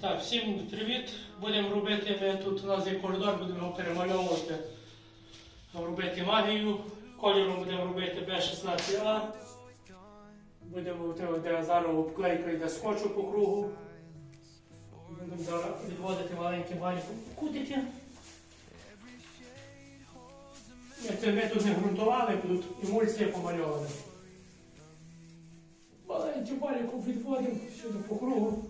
Так, всім привіт. Будемо робити, ми тут у нас є коридор, будемо його перемальовувати, робити магію. Кольором будемо робити B16A. Будемо де зараз обклейка йде скотчу по кругу. Будемо зараз відводити маленькі маленькі кутики. Це ми тут не ґрунтували, тут емульсія помальована. Маленьку баліку відводимо сюди по кругу.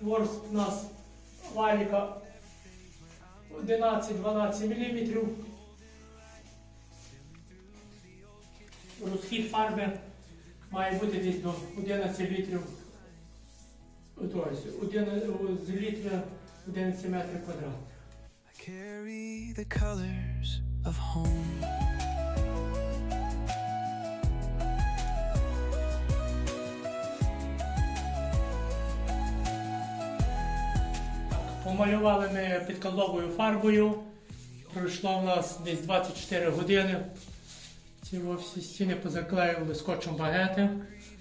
Ворс у нас валіка 11-12 мм. Розхід фарби має бути десь до 11 літрів. Тобто, з літра 11 метрів квадратних. I carry the colors of home. Помалювали ми підколовою фарбою. Пройшло в нас десь 24 години. Ці всі стіни позаклеювали скотчем багети.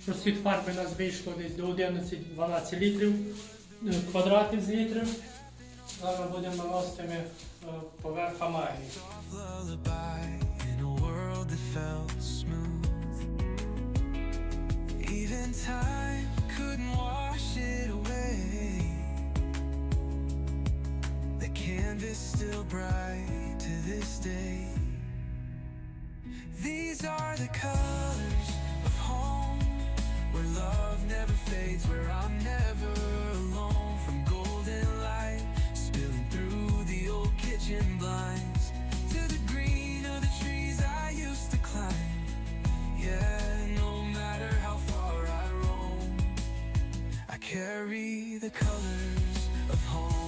Розхід фарби нас вийшло десь до 11-12 літрів, е, квадратів з літрів. Зараз будемо наносити ми е, поверх магії. lullaby in a world that felt smooth. Even time The canvas still bright to this day. These are the colors of home, where love never fades, where I'm never alone. From golden light spilling through the old kitchen blinds to the green of the trees I used to climb. Yeah, no matter how far I roam, I carry the colors of home.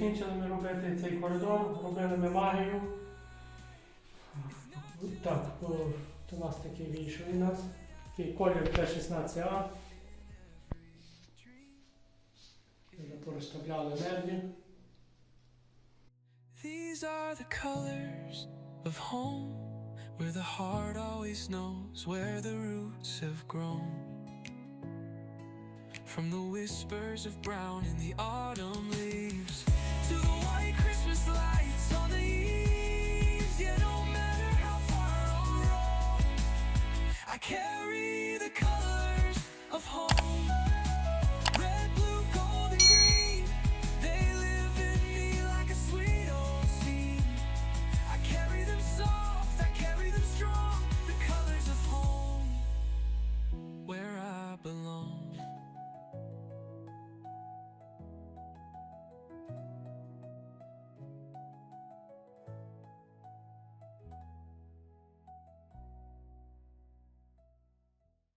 Закінчили ми робити цей коридор, робили ми магію. Так, у нас такий вийшов у нас. Такий колір Т16А. Порозставляли меблі. These are the colors of home, where the heart always knows where the roots have grown. From the whispers of brown in the autumn leaves Carry the colors of home.